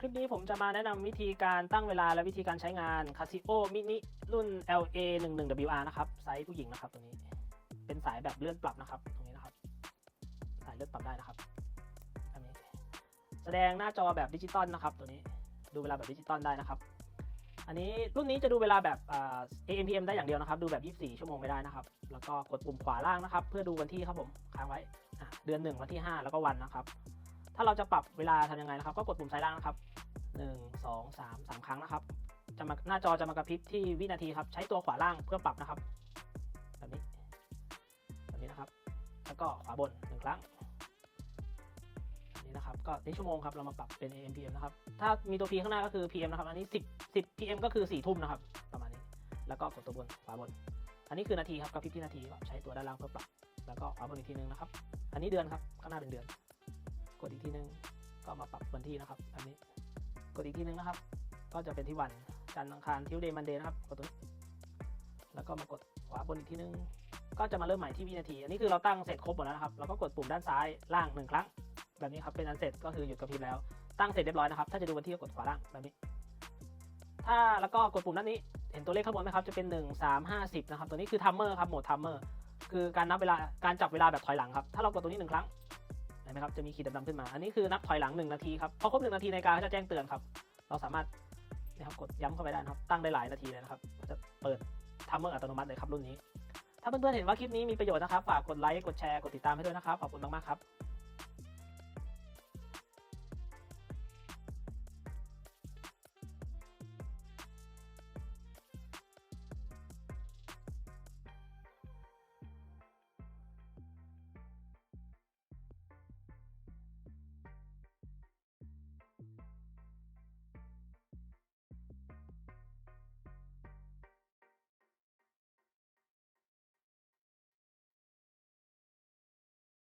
คลิปนี้ผมจะมาแนะนำวิธีการตั้งเวลาและวิธีการใช้งาน Casio Mini รุ่น LA 1 1 WR นะครับ ไซส์ผู้หญิงนะครับตัวนี้ เป็นสายแบบเลื่อนปรับนะครับ ตรงนี้นะครับ สายเลื่อนปรับได้นะครับอันนี้แสดงหน้าจอแบบดิจิตอลนะครับ ตัวนี้ ดูเวลาแบบดิจิตอลได้นะครับ อันนี้รุ่นนี้จะดูเวลาแบบ AM PM ได้อย่างเดียวนะครับ ดูแบบ 24 ชั่วโมงไม่ได้นะครับ แล้วก็กดปุ่มขวาล่างนะครับ เพื่อดูวันที่ครับผม ค้างไว้ เดือน 1 วันที่ 5 แล้วก็วันนะครับ ถ้าเราจะปรับเวลาทำยังไงนะครับ ก็กดปุ่มซ้ายล่างนะครับ1 2 3 3ครั้งนะครับ จะมาหน้าจอจะมากระพริบที่วินาทีครับ ใช้ตัวขวาล่างเพื่อปรับนะครับ แบบนี้แบบนี้นะครับ แล้วก็ขวาบนหนึ่งครั้งนนี้นะครับ ก็ในชั่วโมงครับ เรามาปรับเป็น AM PM นะครับ ถ้ามีตัว P ข้างหน้าก็คือ PM นะครับ อันนี้ 10 10 PM ก็คือ4ทุ่มนะครับ ประมาณนี้ แล้วก็กดตัวบนขวาบน อันนี้คือนาทีครับกระพริบที่นาทีก็ใช้ตัวด้านล่างเพื่อปรับ แล้วก็ขวาบนอีกทีนึงนะครับ อันนี้เดือนครับ ข้างหน้าเป็นเดือน นึงก็มาปรับวันที่นะครับอันนี้กดอีกทีนึงนะครับ ก็จะเป็นที่วันจันทร์อังคารทิวเดย์มันเดย์นะครับกดตรงนี้แล้วก็มากดขวาบนอีกทีนึง ก็จะมาเริ่มใหม่ที่วินาที อันนี้คือเราตั้งเสร็จครบหมดแล้วนะครับเราก็กดปุ่มด้านซ้ายล่างหนึ่งครั้ง แบบนี้ครับเป็นอันเสร็จก็คือหยุดกระพริบแล้วตั้งเสร็จเรียบร้อยนะครับถ้าจะดูวันที่ก็กดขวาล่างแบบนี้ ถ้าแล้วก็กดปุ่มด้านนี้เห็นตัวเลขข้างบนไหมครับจะเป็น 1 3 5 10นะครับตัวนี้คือทัมเมอร์ครับโหมดทัมเมอร์คือการนับเวลาการจับเวลาแบบถอยหลังครับถ้าเรากดตัวนี้หนึ่งครั้ง ห็นไหมครับจะมีขีดดำๆขึ้นมา อันนี้คือนับถอยหลัง 1 นาทีครับพอครบ1นาทีในการก็จะแจ้งเตือนครับ เราสามารถนะครับกดย้ำเข้าไปได้นะครับตั้งได้หลายนาทีเลยนะครับจะเปิดทัมเมอร์อัตโนมัติเลยครับรุ่นนี้ ถ้าเพื่อนๆเห็นว่าคลิปนี้มีประโยชน์นะครับฝากกดไลค์กดแชร์กดติดตามให้ด้วยนะครับขอบคุณมากๆครับ